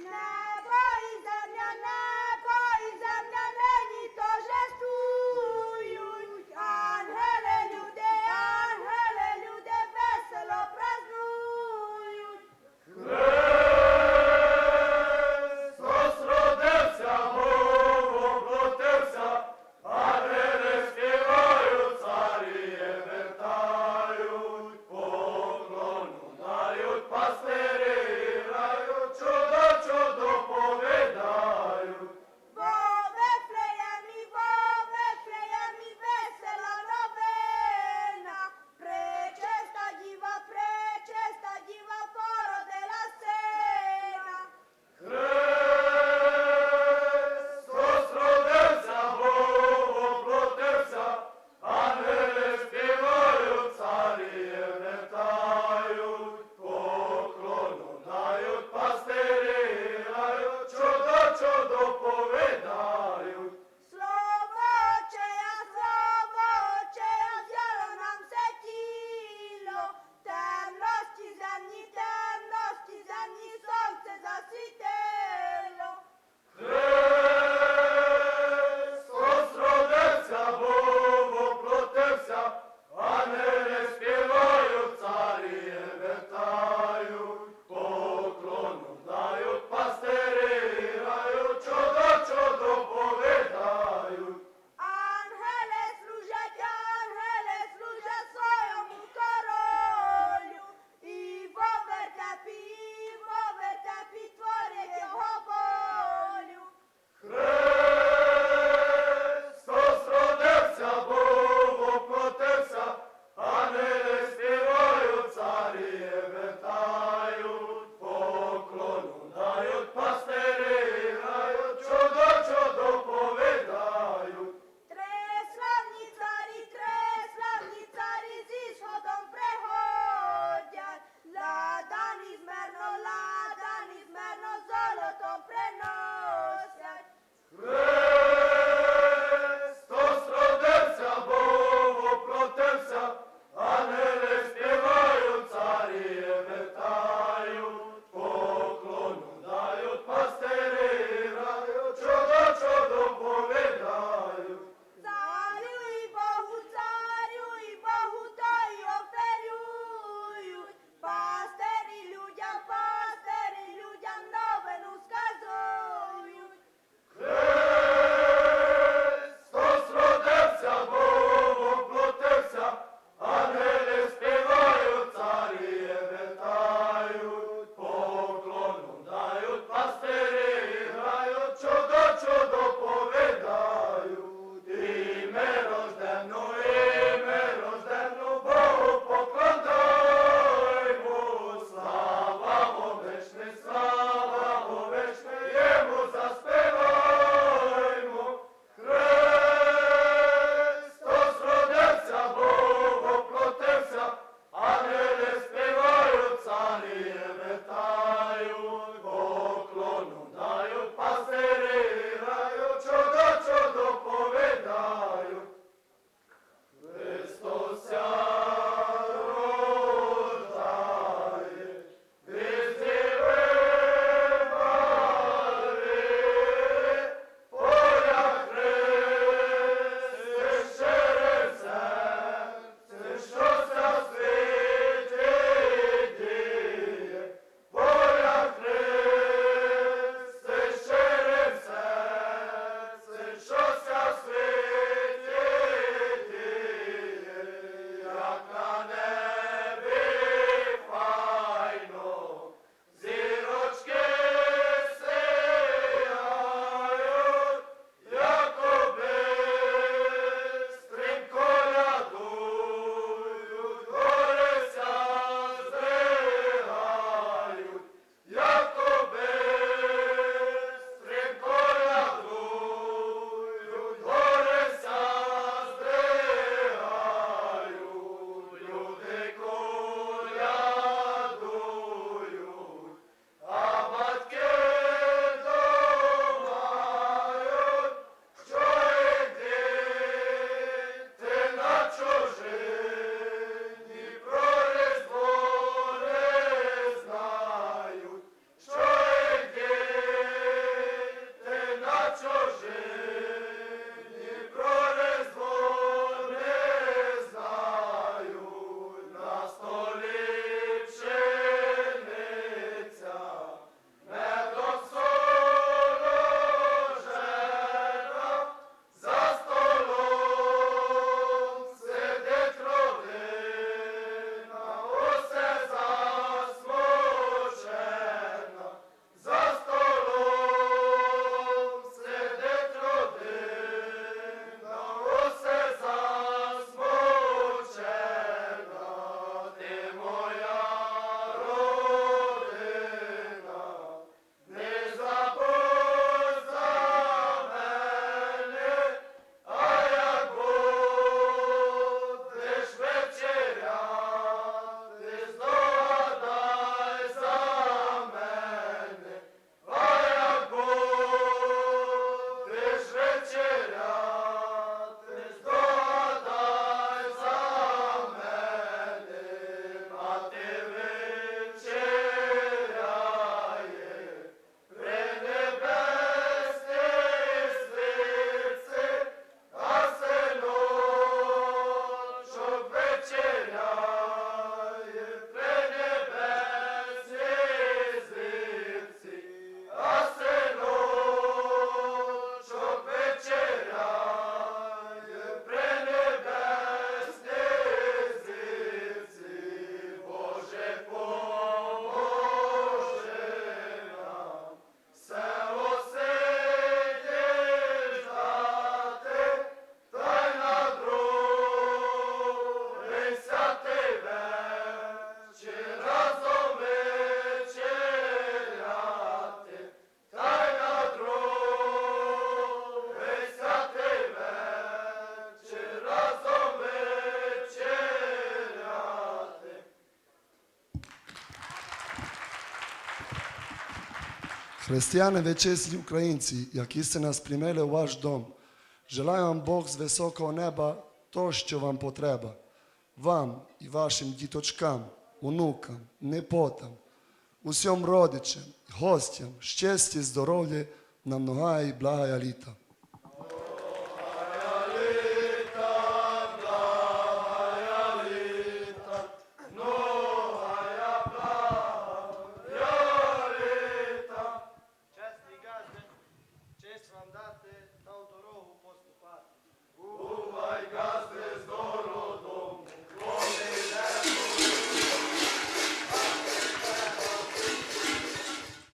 Anna. freno. Християни, ви українці, які сте нас приймали у ваш дом, желаю вам Бог з високого неба то, що вам потреба, вам і вашим діточкам, онукам, непотам, усім родичам, гостям, щастя, здоров'я на много і благая літа.